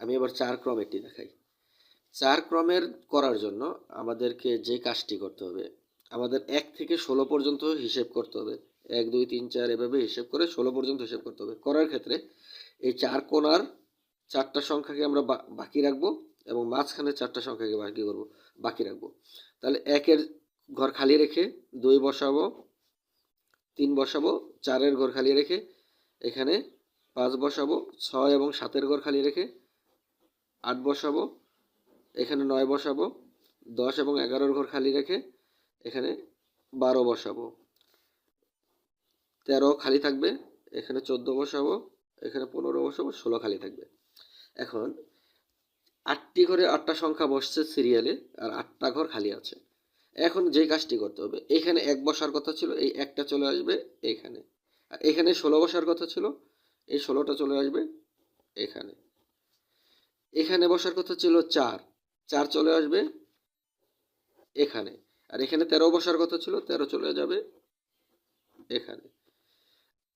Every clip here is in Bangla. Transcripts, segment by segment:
আমি এবার চার ক্রমেরটি দেখাই। চার ক্রমের করার জন্য আমাদেরকে যে কাজটি করতে হবে, আমাদের এক থেকে ষোলো পর্যন্ত হিসেব করতে হবে। এক, দুই, তিন, চার এভাবে হিসেব করে ষোলো পর্যন্ত হিসেব করতে হবে। করার ক্ষেত্রে এই চার কোণার চারটা সংখ্যাকে আমরা বাকি রাখব এবং মাঝখানে চারটা সংখ্যাকে বাকি করব, বাকি রাখব। তাহলে একের ঘর খালি রেখে দুই বসাবো, তিন বসাবো, চারের ঘর খালি রেখে এখানে পাঁচ বসাবো, ছয় এবং সাতের ঘর খালি রেখে আট বসাবো, এখানে নয় বসাবো, দশ এবং এগারোর ঘর খালি রেখে এখানে বারো বসাবো। তেরো খালি থাকবে, এখানে চোদ্দ বসাবো, এখানে পনেরো বসাবো, ষোলো খালি থাকবে। এখন আটটি ঘরে আটটা সংখ্যা বসছে সিরিয়ালে, আর আটটা ঘর খালি আছে। এখন যে কাজটি করতে হবে, এখানে এক বসার কথা ছিল, এই একটা চলে আসবে এখানে। আর এখানে ষোলো বসার কথা ছিল, এই ষোলোটা চলে আসবে এখানে। এখানে বসার কথা ছিল চার। চার চলে আসবে এখানে। আর এখানে তেরো বসার কথা ছিল, তেরো চলে যাবে এখানে।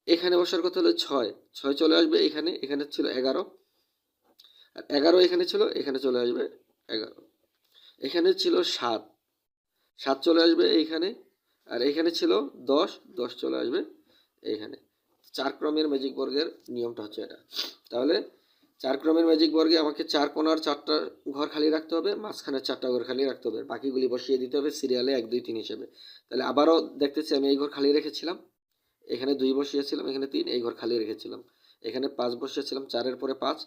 এখানে বসার কথা হলো ছয়। ছয় চলে আসবে এখানে এখানে ছিল এগারো। আর এগারো এখানে ছিল, এখানে চলে আসবে এগারো। এখানে ছিল সাত। সাত চলে আসবে এইখানে আর এখানে ছিল দশ। দশ চলে আসবে এইখানে চার ক্রমের ম্যাজিক বর্গের নিয়মটা হচ্ছে এটা। তাহলে চার ক্রমের ম্যাজিক বর্গে আমাকে চার কোণার চারটা ঘর খালি রাখতে হবে, মাঝখানে চারটা ঘর খালি রাখতে হবে। বাকিগুলি বসিয়ে দিতে হবে সিরিয়ালে এক, দুই, তিন হিসেবে। তাহলে আবারও দেখতেছি আমি এই ঘর খালি রেখেছিলাম। এখানে দুই বসিয়েছিলাম, এখানে তিন, এই ঘর খালি রেখেছিলাম। এখানে পাঁচ বসিয়েছিলাম, চারের পরে পাঁচ।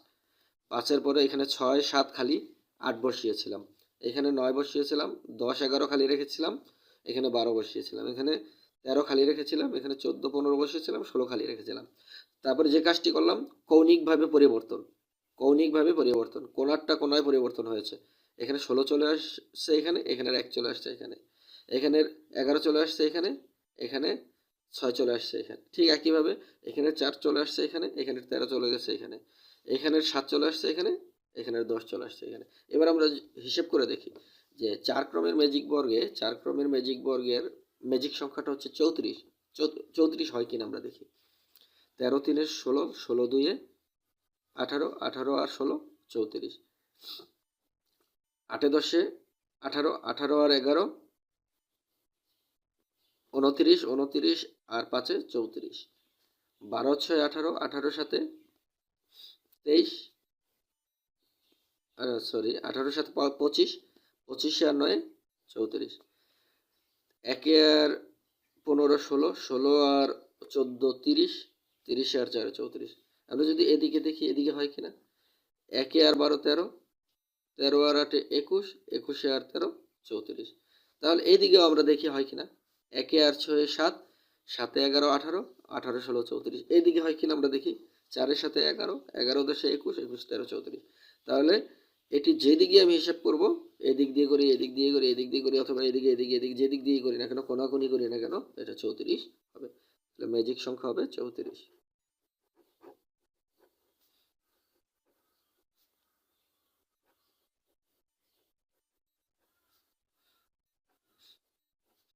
পাঁচের পরে এখানে ছয়, সাত খালি, আট বসিয়েছিলাম। এখানে নয় বসিয়েছিলাম, দশ, এগারো খালি রেখেছিলাম। এখানে বারো বসিয়েছিলাম। এখানে তেরো খালি রেখেছিলাম, এখানে চোদ্দ, পনেরো বসিয়েছিলাম, ষোলো খালি রেখেছিলাম। তারপরে যে কাজটি করলাম, কৌণিকভাবে পরিবর্তন। কৌণিকভাবে পরিবর্তন কোনারটা কোনায় পরিবর্তন হয়েছে। এখানে ষোলো চলে আসছে এখানে এখানের এক চলে আসছে এখানে। এখানের এগারো চলে আসছে এখানে এখানে ছয় চলে আসছে এখানে। ঠিক একইভাবে এখানে চার চলে আসছে এখানে এখানে তেরো চলে গেছে এখানে। এখানের সাত চলে আসছে এখানে এখানের দশ চলে আসছে এখানে। এবার আমরা হিসেব করে দেখি যে চার ক্রমের ম্যাজিক বর্গে, চার ক্রমের ম্যাজিক বর্গের ম্যাজিক সংখ্যাটা হচ্ছে চৌত্রিশ। চৌত্রিশ হয় কিনা আমরা দেখি। তেরো তিনের ষোলো ষোলো দুইয়ে আঠারো আঠারো আর ষোলো, চৌত্রিশ। আটে দশে আঠারো আঠারো আর এগারো, উনত্রিশ উনত্রিশ আর পাঁচে চৌত্রিশ। বারো, ছয়, আঠারো আঠারো সাথে তেইশ সরি আঠারো সাথে পঁচিশ, পঁচিশে আর নয়, চৌত্রিশ। একে আর পনেরো, ষোলো ষোলো আর চোদ্দ, তিরিশ, তিরিশে আর চারে চৌত্রিশ। আমরা যদি এদিকে দেখি, এদিকে হয় কিনা? একে আর বারো, তেরো। তেরো আর আটে একুশ, একুশে আর তেরো, চৌত্রিশ। তাহলে এইদিকেও আমরা দেখি হয় কিনা? একে আর ছয়ে, সাত। সাতে এগারো, আঠারো। আঠারো, ষোলো, চৌত্রিশ। এইদিকে হয় কিনা আমরা দেখি? চারের সাথে এগারো। এগারো, দশে একুশ একুশ, তেরো, চৌত্রিশ। তাহলে এটি যেদিকে আমি হিসাব করব, এদিক দিয়ে করি, এদিক দিয়ে করি, এদিক দিয়ে করি, অথবা এদিকে এদিকে, এদিক, যেদিক দিয়ে করি না কেন, কোনাকুনি করি না কেন, এটা চৌত্রিশ হবে। তাহলে ম্যাজিক সংখ্যা হবে চৌত্রিশ।